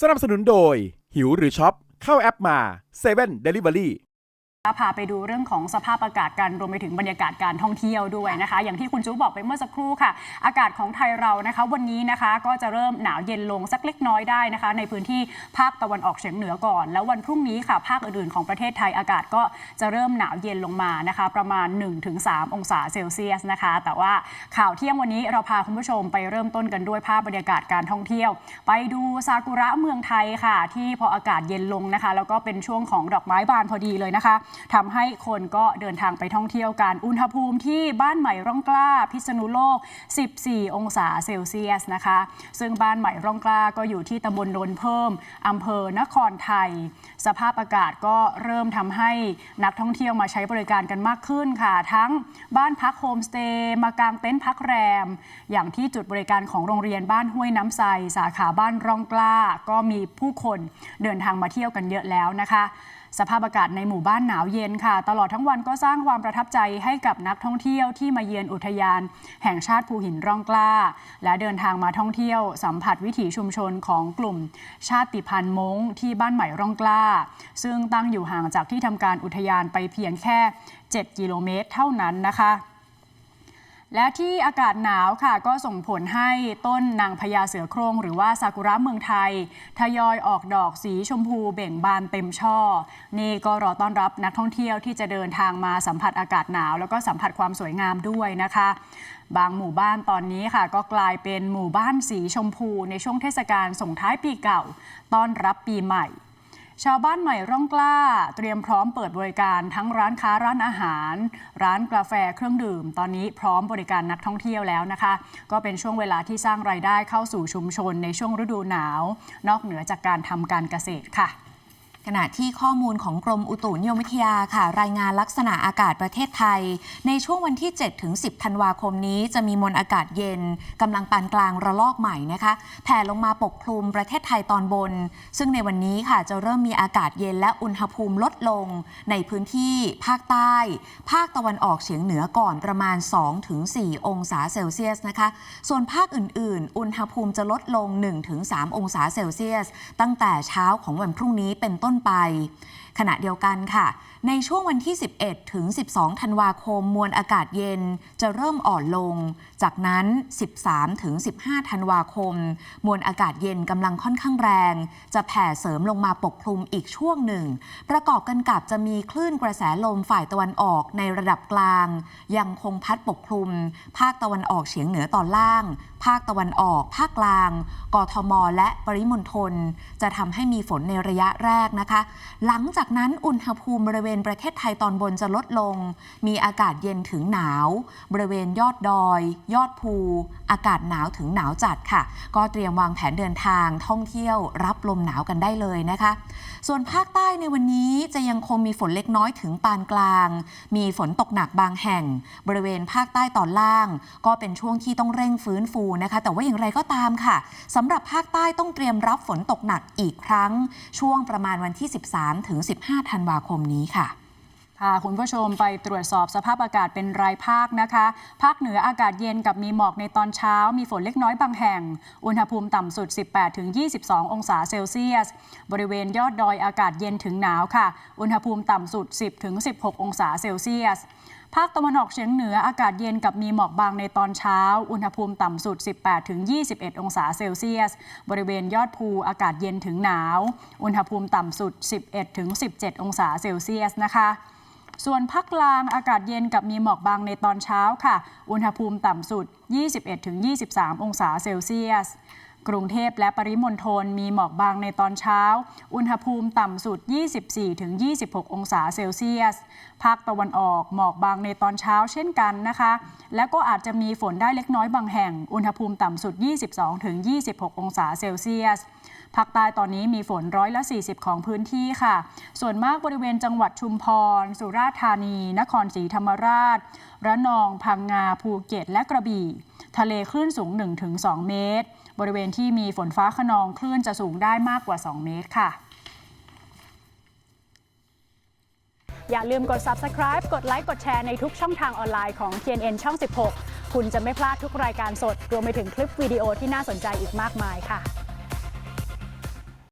สนับสนุนโดย หิวหรือช็อป เข้าแอปมา7 Delivery พาไปดูเรื่องของสภาพอากาศกันรวมไปถึงบรรยากาศการท่องเที่ยวด้วยนะคะ อย่างที่คุณจูบอกไปเมื่อสักครู่ค่ะ อากาศของไทยเรานะคะ วันนี้นะคะก็จะเริ่มหนาวเย็นลงสักเล็กน้อยได้นะคะ ในพื้นที่ภาคตะวันออกเฉียงเหนือก่อน แล้ววันพรุ่งนี้ค่ะ ภาคอื่นๆของประเทศไทยอากาศก็จะเริ่มหนาวเย็นลงมานะคะ ประมาณ 1-3 องศาเซลเซียสนะคะ แต่ว่าข่าวเที่ยงวันนี้เราพาคุณผู้ชมไปเริ่มต้นกันด้วยภาพบรรยากาศการท่องเที่ยว ไปดูซากุระเมืองไทยค่ะ ที่พออากาศเย็นลงนะคะ แล้วก็เป็นช่วงของดอกไม้บานพอดีเลยนะคะทำให้คนก็เดินทางไปท่องเที่ยวกัน อุณหภูมิที่บ้านใหม่ร่องกล้าพิษณุโลก 14 องศาเซลเซียสนะคะ ซึ่งบ้านใหม่ร่องกล้าก็อยู่ที่ตำบลโนนเพิ่มอำเภอนครไทย สภาพอากาศก็เริ่มทำให้นักท่องเที่ยวมาใช้บริการกันมากขึ้นค่ะ ทั้งบ้านพักโฮมสเตย์มากางเต็นท์พักแรม อย่างที่จุดบริการของโรงเรียนบ้านห้วยน้ำใสสาขาบ้านร่องกล้า ก็มีผู้คนเดินทางมาเที่ยวกันเยอะแล้วนะคะ สภาพอากาศในหมู่บ้านหนาวเย็นค่ะ ตลอดทั้งวันก็สร้างความประทับใจให้กับนักท่องเที่ยวที่มาเยือนอุทยาน แห่งชาติภูหินร่องกล้า และเดินทางมาท่องเที่ยว สัมผัสวิถีชุมชนของกลุ่ม ชาติพันธุ์มงที่บ้านใหม่ร่องกล้า ซึ่งตั้งอยู่ห่างจากที่ทำการอุทยานไปเพียงแค่ 7 กิโลเมตรเท่านั้นนะคะ และที่อากาศหนาวค่ะก็ส่งผลให้ต้นนางพญาเสือโครงหรือว่าซากุระเมืองไทย ทยอยออกดอกสีชมพูเบ่งบานเต็มช่อ นี่ก็รอต้อนรับนักท่องเที่ยวที่จะเดินทางมาสัมผัสอากาศหนาว แล้วก็สัมผัสความสวยงามด้วยนะคะ บางหมู่บ้านตอนนี้ค่ะ ก็กลายเป็นหมู่บ้านสีชมพูในช่วงเทศกาลส่งท้ายปีเก่า ต้อนรับปีใหม่ ชาวบ้านใหม่ร่องกล้า เตรียมพร้อมเปิดบริการทั้งร้านค้าร้านอาหาร ร้านกาแฟเครื่องดื่ม ตอนนี้พร้อมบริการนักท่องเที่ยวแล้วนะคะ ก็เป็นช่วงเวลาที่สร้างรายได้เข้าสู่ชุมชนในช่วงฤดูหนาว นอกเหนือจากการทำการเกษตรค่ะ ขณะที่ข้อมูลของกรมอุตุนิยมวิทยาค่ะ รายงานลักษณะอากาศประเทศไทย ในช่วงวันที่ 7 ถึง 10 ธันวาคมนี้ จะมีมวลอากาศเย็นกำลังปานกลางระลอกใหม่นะคะแผ่ลงมาปกคลุมประเทศไทยตอนบน ซึ่งในวันนี้ค่ะจะเริ่มมีอากาศเย็นและอุณหภูมิลดลง ในพื้นที่ภาคใต้ ภาคตะวันออกเฉียงเหนือก่อนประมาณ 2-4 องศาเซลเซียสนะคะ ส่วนภาคอื่น ๆ อุณหภูมิจะลดลง 1-3 องศาเซลเซียส ตั้งแต่เช้าของวันพรุ่งนี้เป็นต้นไป ขณะเดียวกันค่ะ ในช่วงวันที่ 11 ถึง 12 ธันวาคม มวลอากาศเย็นจะเริ่มอ่อนลง จากนั้น 13 ถึง 15 ธันวาคม มวลอากาศเย็นกำลังค่อนข้างแรง จะแผ่เสริมลงมาปกคลุมอีกช่วงหนึ่ง ประกอบกันกับจะมีคลื่นกระแสลมฝ่ายตะวันออกในระดับกลาง ยังคงพัดปกคลุม ภาคตะวันออกเฉียงเหนือตอนล่าง ภาคตะวันออก ภาคกลาง กทม และปริมณฑลจะทำให้มีฝนในระยะแรกนะคะ หลังจากนั้นอุณหภูมิบริเวณประเทศไทยตอนบนจะลดลง มีอากาศเย็นถึงหนาว บริเวณยอดดอย ยอดภู อากาศหนาวถึงหนาวจัดค่ะ ก็เตรียมวางแผนเดินทางท่องเที่ยวรับลมหนาวกันได้เลยนะคะ ส่วนภาคใต้ในวันนี้จะยังคงมีฝนเล็กน้อยถึงปานกลาง มีฝนตกหนักบางแห่ง บริเวณภาคใต้ตอนล่าง ก็เป็นช่วงที่ต้องเร่งฟื้นฟูนะคะ แต่ว่าอย่างไรก็ตามค่ะสำหรับภาคใต้ต้องเตรียมรับฝนตกหนักอีกครั้ง ช่วงประมาณวันที่ 13 ถึง 15 ธันวาคมนี้ค่ะพาคุณผู้ชมไปตรวจสอบสภาพอากาศเป็นรายภาคนะคะ ภาคเหนืออากาศเย็นกับมีหมอกในตอนเช้า มีฝนเล็กน้อยบางแห่ง อุณหภูมิต่ำสุด 18-22 องศาเซลเซียส บริเวณยอดดอยอากาศเย็นถึงหนาวค่ะ อุณหภูมิต่ำสุด 10-16 องศาเซลเซียส ภาคตะวันออกเฉียงเหนืออากาศเย็นกับมีหมอกบางในตอนเช้า อุณหภูมิต่ำสุด 18-21 องศาเซลเซียส บริเวณยอดภูอากาศเย็นถึงหนาว อุณหภูมิต่ำสุด 11-17 องศาเซลเซียสนะคะส่วนภาคกลางอากาศเย็นกับมีหมอกบางในตอนเช้าค่ะ อุณหภูมิต่ำสุด 21-23 องศาเซลเซียส กรุงเทพและปริมณฑลมีหมอกบางในตอนเช้า อุณหภูมิต่ำสุด 24-26 องศาเซลเซียส ภาคตะวันออกหมอกบางในตอนเช้าเช่นกันนะคะ และก็อาจจะมีฝนได้เล็กน้อยบางแห่ง อุณหภูมิต่ำสุด 22-26 องศาเซลเซียสภาคใต้ตอนนี้มีฝนร้อยละ 40 ของพื้นที่ค่ะ ส่วนมากบริเวณจังหวัดชุมพร สุราษฎร์ธานี นครศรีธรรมราช ระนอง พังงา ภูเก็ต และกระบี่ ทะเลคลื่นสูง 1-2 เมตร บริเวณที่มีฝนฟ้าขนองคลื่นจะสูงได้มากกว่า 2 เมตรค่ะ อย่าลืมกด subscribe กดไลค์กดแชร์ในทุกช่องทางออนไลน์ของ TNN ช่อง 16 คุณจะไม่พลาดทุกรายการสด รวมไปถึงคลิปวิดีโอที่น่าสนใจอีกมากมายค่ะ